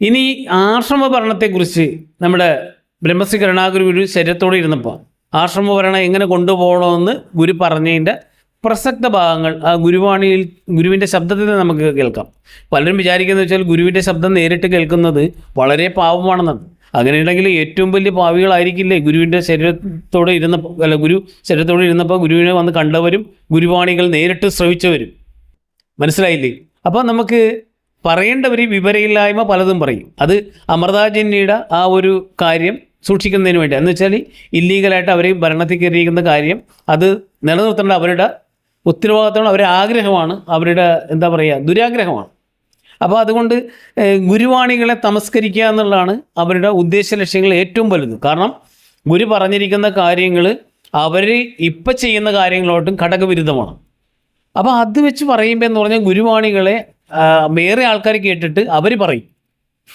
ഇനി ആശ്രമ ഭരണത്തെക്കുറിച്ച് നമ്മുടെ ബ്രഹ്മശ്രീ കരുണാഗുരു ഗുരു ശരീരത്തോടെ ഇരുന്നപ്പോൾ ആശ്രമ ഭരണം എങ്ങനെ കൊണ്ടുപോകണമെന്ന് ഗുരു പറഞ്ഞതിന്റെ പ്രസക്ത ഭാഗങ്ങൾ ആ ഗുരുവാണിയിൽ ഗുരുവിന്റെ ശബ്ദത്തിൽ നമുക്ക് കേൾക്കാം. പലരും വിചാരിക്കുന്നത് വെച്ചാൽ ഗുരുവിന്റെ ശബ്ദം നേരിട്ട് കേൾക്കുന്നത് വളരെ പാവമാണെന്നാണ് അങ്ങനെയുണ്ടെങ്കിൽ ഏറ്റവും വലിയ പാവികളായിരിക്കില്ലേ ഗുരുവിന്റെ ശരീരത്തോടെ ഇരുന്നപ്പോൾ അല്ല ഗുരു ശരീരത്തോടെ ഇരുന്നപ്പോൾ ഗുരുവിനെ വന്ന് കണ്ടവരും ഗുരുവാണികൾ നേരിട്ട് ശ്രവിച്ചവരും. മനസ്സിലായില്ലേ? അപ്പോൾ നമുക്ക് പറയേണ്ടവർ വിവരയില്ലായ്മ പലതും പറയും. അത് അമൃതാജന്യയുടെ ആ ഒരു കാര്യം സൂക്ഷിക്കുന്നതിന് വേണ്ടി. എന്ന് വെച്ചാൽ ഇല്ലീഗലായിട്ട് അവർ ഭരണത്തിൽ കയറിയിരിക്കുന്ന കാര്യം അത് നിലനിർത്തേണ്ട അവരുടെ ഉത്തരവാദിത്തമാണ് അവരുടെ ആഗ്രഹമാണ് അവരുടെ എന്താ പറയുക ദുരാഗ്രഹമാണ്. അപ്പോൾ അതുകൊണ്ട് ഗുരുവാണികളെ തമസ്കരിക്കുക എന്നുള്ളതാണ് അവരുടെ ഉദ്ദേശ ലക്ഷ്യങ്ങൾ ഏറ്റവും വലുത്. കാരണം ഗുരു പറഞ്ഞിരിക്കുന്ന കാര്യങ്ങൾ അവർ ഇപ്പം ചെയ്യുന്ന കാര്യങ്ങളോട്ടും ഘടകവിരുദ്ധമാണ്. അപ്പോൾ അത് വെച്ച് പറയുമ്പോൾ എന്ന് പറഞ്ഞാൽ ഗുരുവാണികളെ വേറെ ആൾക്കാർ കേട്ടിട്ട് അവർ പറയും.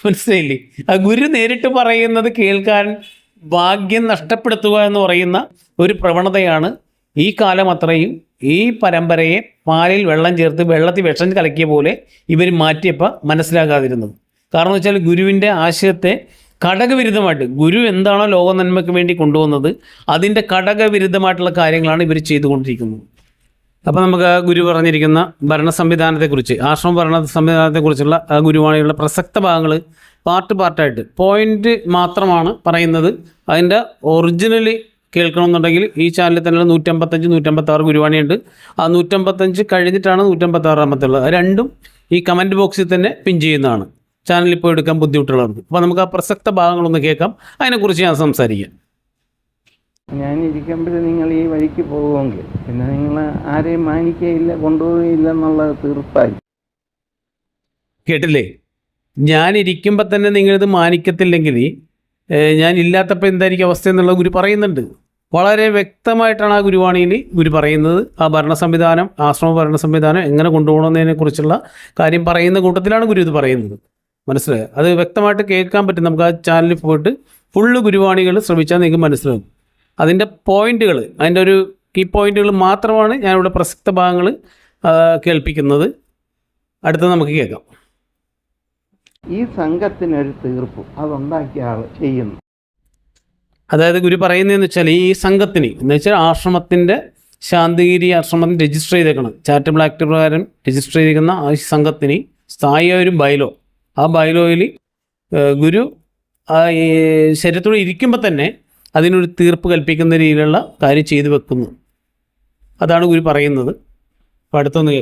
മനസ്സിലായില്ലേ? ആ ഗുരു നേരിട്ട് പറയുന്നത് കേൾക്കാൻ ഭാഗ്യം നഷ്ടപ്പെടുത്തുക എന്ന് പറയുന്ന ഒരു പ്രവണതയാണ് ഈ കാലം അത്രയും. ഈ പരമ്പരയെ പാലിൽ വെള്ളം ചേർത്ത് വെള്ളത്തിൽ വിഷം കലക്കിയ പോലെ ഇവർ മാറ്റിയപ്പോൾ മനസ്സിലാകാതിരുന്നത്. കാരണം വെച്ചാൽ ഗുരുവിന്റെ ആശയത്തെ ഘടകവിരുദ്ധമായിട്ട് ഗുരു എന്താണോ ലോക നന്മയ്ക്ക് വേണ്ടി കൊണ്ടുവന്നത് അതിന്റെ ഘടകവിരുദ്ധമായിട്ടുള്ള കാര്യങ്ങളാണ് ഇവർ ചെയ്തുകൊണ്ടിരിക്കുന്നത്. അപ്പോൾ നമുക്ക് ഗുരു പറഞ്ഞിരിക്കുന്ന ഭരണ സംവിധാനത്തെക്കുറിച്ച് ആശ്രമ ഭരണ സംവിധാനത്തെക്കുറിച്ചുള്ള ആ ഗുരുവാണിയുള്ള പ്രസക്ത ഭാഗങ്ങൾ പാർട്ട് പാർട്ടായിട്ട് പോയിന്റ് മാത്രമാണ് പറയുന്നത്. അതിന്റെ ഒറിജിനലി കേൾക്കണമെന്നുണ്ടെങ്കിൽ ഈ ചാനലിൽ തന്നെ നൂറ്റമ്പത്തഞ്ച് നൂറ്റമ്പത്താറ് ഗുരുവാണിയുണ്ട്. ആ നൂറ്റമ്പത്തഞ്ച് കഴിഞ്ഞിട്ടാണ് നൂറ്റമ്പത്താറാമത്തെ ഉള്ളത് രണ്ടും ഈ കമന്റ് ബോക്സിൽ തന്നെ പിൻ ചെയ്യുന്നതാണ്. ചാനലിൽ പോയി എടുക്കാൻ ബുദ്ധിമുട്ടുള്ളവർക്ക്. അപ്പോൾ നമുക്ക് ആ പ്രസക്ത ഭാഗങ്ങളൊന്ന് കേൾക്കാം. അതിനെക്കുറിച്ച് ഞാൻ സംസാരിക്കാം. ഞാൻ ഇരിക്കുമ്പോൾ നിങ്ങൾ ഈ വഴിക്ക് പോകുമെങ്കിൽ. പിന്നെ നിങ്ങൾ ആരെയും മാനിക്കുകയില്ല കൊണ്ടുപോവുകയില്ല എന്നുള്ള തീർപ്പായി. കേട്ടില്ലേ? ഞാൻ ഇരിക്കുമ്പോൾ തന്നെ നിങ്ങളിത് മാനിക്കത്തില്ലെങ്കിൽ ഞാൻ ഇല്ലാത്തപ്പോൾ എന്തായിരിക്കും അവസ്ഥ എന്നുള്ളത് ഗുരു പറയുന്നുണ്ട്. വളരെ വ്യക്തമായിട്ടാണ് ആ ഗുരുവാണിയിൽ ഗുരു പറയുന്നത്. ആ ഭരണ സംവിധാനം ആശ്രമ ഭരണ സംവിധാനം എങ്ങനെ കൊണ്ടുപോകണമെന്നതിനെ കുറിച്ചുള്ള കാര്യം പറയുന്ന കൂട്ടത്തിലാണ് ഗുരു ഇത് പറയുന്നത്. മനസ്സിലായോ? അത് വ്യക്തമായിട്ട് കേൾക്കാൻ പറ്റും. നമുക്ക് ആ ചാനലിൽ പോയിട്ട് ഫുള്ള് ഗുരുവാണികൾ ശ്രമിച്ചാൽ നിങ്ങൾക്ക് മനസ്സിലാകും അതിന്റെ പോയിന്റുകൾ അതിന്റെ ഒരു കീ പോയിന്റുകൾ മാത്രമാണ് ഞാനിവിടെ പ്രസക്ത ഭാഗങ്ങൾ കേൾപ്പിക്കുന്നത്. അടുത്തത് നമുക്ക് കേൾക്കാം. ഈ സംഘത്തിനൊരു തീർപ്പ് അതുണ്ടാക്കിയ ആൾ ചെയ്യുന്നു. അതായത് ഗുരു പറയുന്നതെന്ന് വെച്ചാൽ ഈ സംഘത്തിന് എന്ന് വെച്ചാൽ ആശ്രമത്തിന്റെ ശാന്തിഗിരി ആശ്രമം രജിസ്റ്റർ ചെയ്തേക്കണം. ചാരിറ്റബിൾ ആക്ട് പ്രകാരം രജിസ്റ്റർ ചെയ്തിരിക്കുന്ന ആ സംഘത്തിന് സ്ഥായിയായ ഒരു ബൈലോ. ആ ബൈലോയിൽ ഗുരു ശരീരത്തോടെ ഇരിക്കുമ്പോൾ തന്നെ അതിനൊരു തീർപ്പ് കൽപ്പിക്കുന്ന രീതിയിലുള്ള കാര്യം ചെയ്തു വെക്കുന്നു അതാണ് ഗുരു പറയുന്നത് അപ്പോൾ അടുത്തൊന്ന്.